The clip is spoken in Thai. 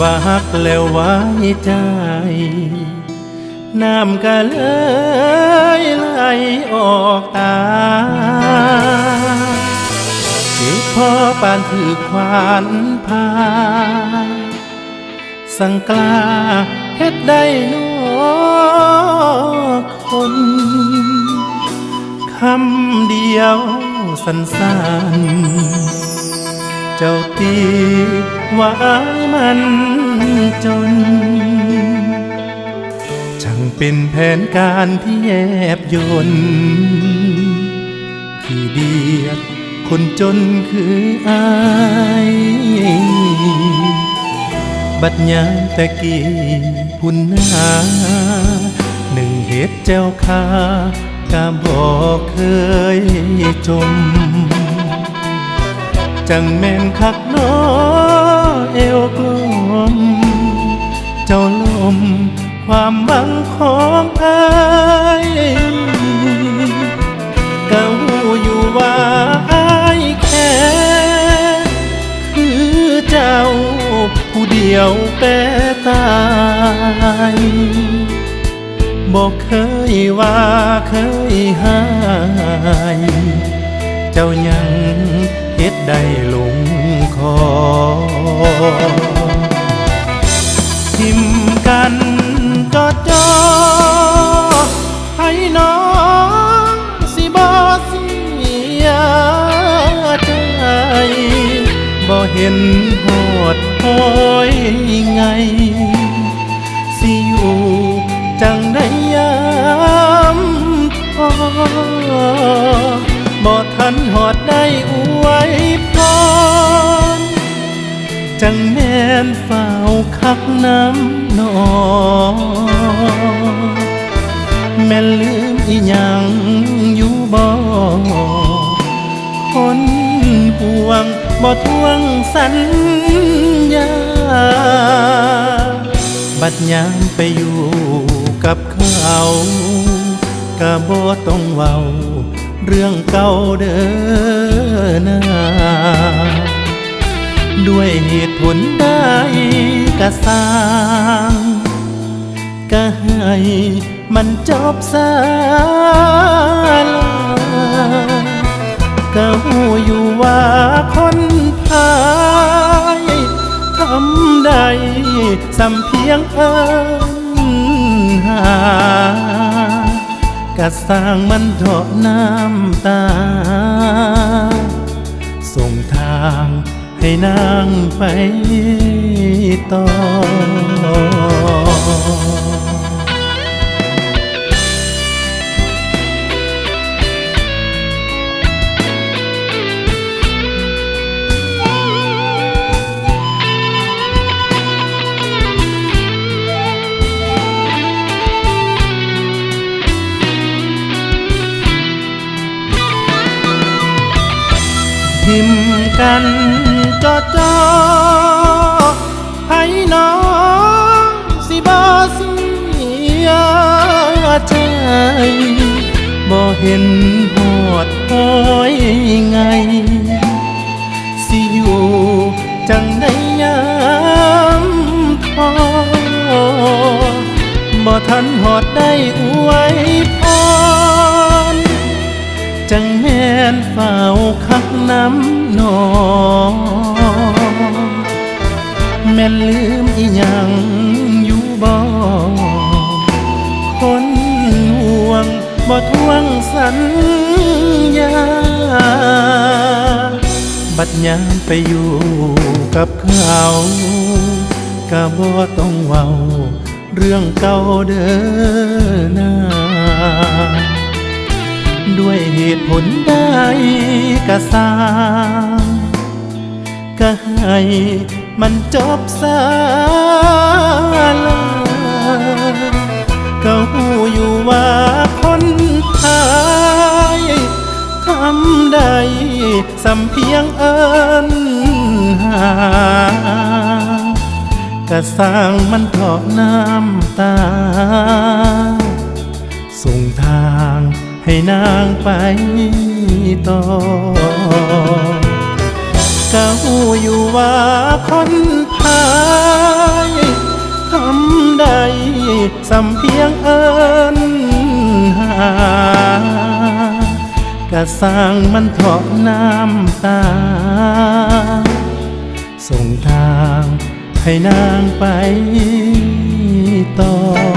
ว่าฮักแล้วไว้ใจ น้ำก็เลยไหลออกตาเจ็บพอปานถือควานพา สังกลาเฮ็ดได้นอคนคำเดียวสั้นๆ เจ้าตี ว่ายมันจน ช่างเป็นแผนการที่แยบยนต์ที่เดียดคนจนคืออายบัดยามต่กี้พุ่นนาหนึ่งเหตุเจ้าคากาบอกเคยจม จังแม่นคักน้อเอ วกลม เจ้าลมความหวังของอายก็หูอยู่ว่าอายแค่คือเจ้าผู้เดียวแปรตายบอกเคยว่าเคยหาย เจ้ายัง เห็นหอดหอยไง สิอยู่จังได้ยามพอบ่ทันหอดได้อวยพรจังแม่นเฝ้าคักน้ำนอแม่นลืมอีหยังอยู่บ่คนห่วง บ่ทวงสัญญา บัดยามไปอยู่กับเขาก็บ่ต้องเว้า เรื่องเก่าเด้อนาด้วยเหตุผลใดกะสร้างก็ให้มันจบซาลา ก็หูอยู่ว่าคนพายทำได้สำเพียงเอินหากะสร้างมันเถาะน้ำตา ส่งทางให้นางไปต่อ ทิมกันจอจอให้น้องสิบอเสียใจบ่เห็นหอดหอยไง นเฝ้าคักน้ำนอแม่นลืมอีหยังอยู่บ่คนห่วงบ่ทวงสัญญา บัดยามไปอยู่กับเขาก็บ่ต้องเว้า เรื่องเก่าเด้อนา ด้วยเหตุผลใดกะสร้างก็ให้มันจบสาลาก็หูอยู่ว่าคนไทยทำได้สำเพียงเอินหากะสร้างมันเถาะน้ำตา ให้นางไปต่อเก็หูอยู่ว่าคนพายทำใดสำเพียงเอิญหากะสร้างมันถาะน้ำตา ส่งทางให้นางไปต่อ